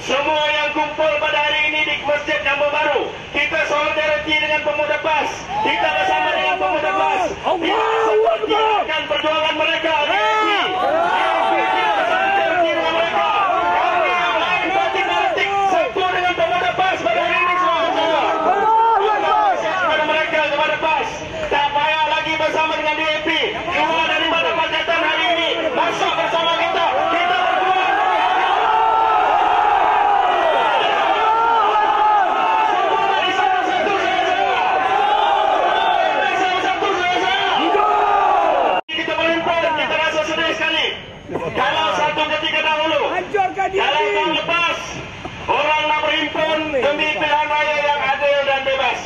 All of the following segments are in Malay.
semua yang kumpul pada hari ini di Masjid Kampung Baru, kita solidariti dengan pemuda PAS. Kita bersama dengan pemuda PAS. Kita seperti akan perjuangan mereka. DAP. DAP kita solidariti dengan mereka. Kami yang lain parti politik satu dengan pemuda PAS pada hari ini semua. Kepada mereka, kepada PAS. Tak payah lagi bersama dengan DAP. Keluar daripada pakatan hari ini. Masuk bersama kita. Kita berjuang. Dari sana satu saya saya. Dari sana satu saya saya. Kita berhimpun, kita rasa sedih sekali. Kalau satu ketika dahulu, Hancurkan dia kalau tahun lepas, orang nak berhimpun demi pilihan raya yang adil dan bebas.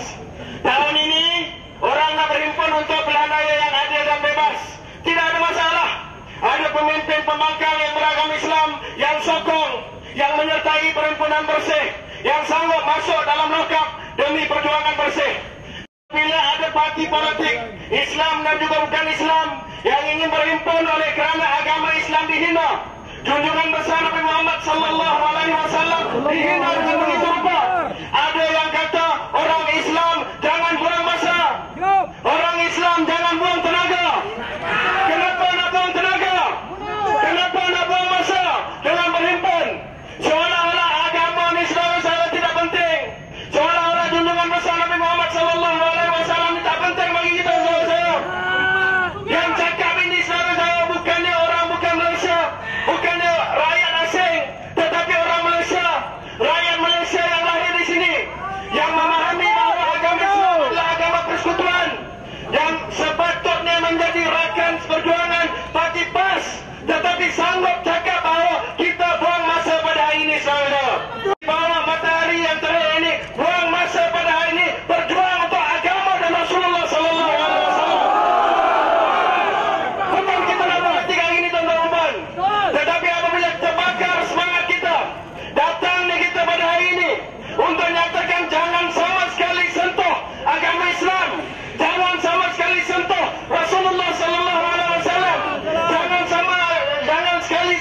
Tahun ini, orang nak berhimpun untuk pilihan raya yang adil dan bebas. Tidak ada masalah. Ada pemimpin pembangkang yang beragam Islam, yang sokong, yang menyertai perhimpunan bersih, yang sanggup masuk dalam lokap demi perjuangan bersih. Bila ada parti politik Islam dan juga bukan Islam yang ingin berhimpun oleh kerana agama Islam dihina, junjungan besar Nabi Muhammad sallallahu alaihi wasallam dihina dengan begitu rupa.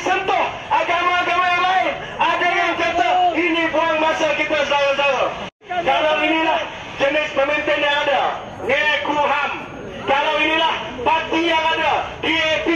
disentuh agama-agama yang lain. Ada yang kata ini buang masa kita sawa-sawa. Kalau inilah jenis pemimpin yang ada, Nekuham. Kalau inilah parti yang ada, DAP.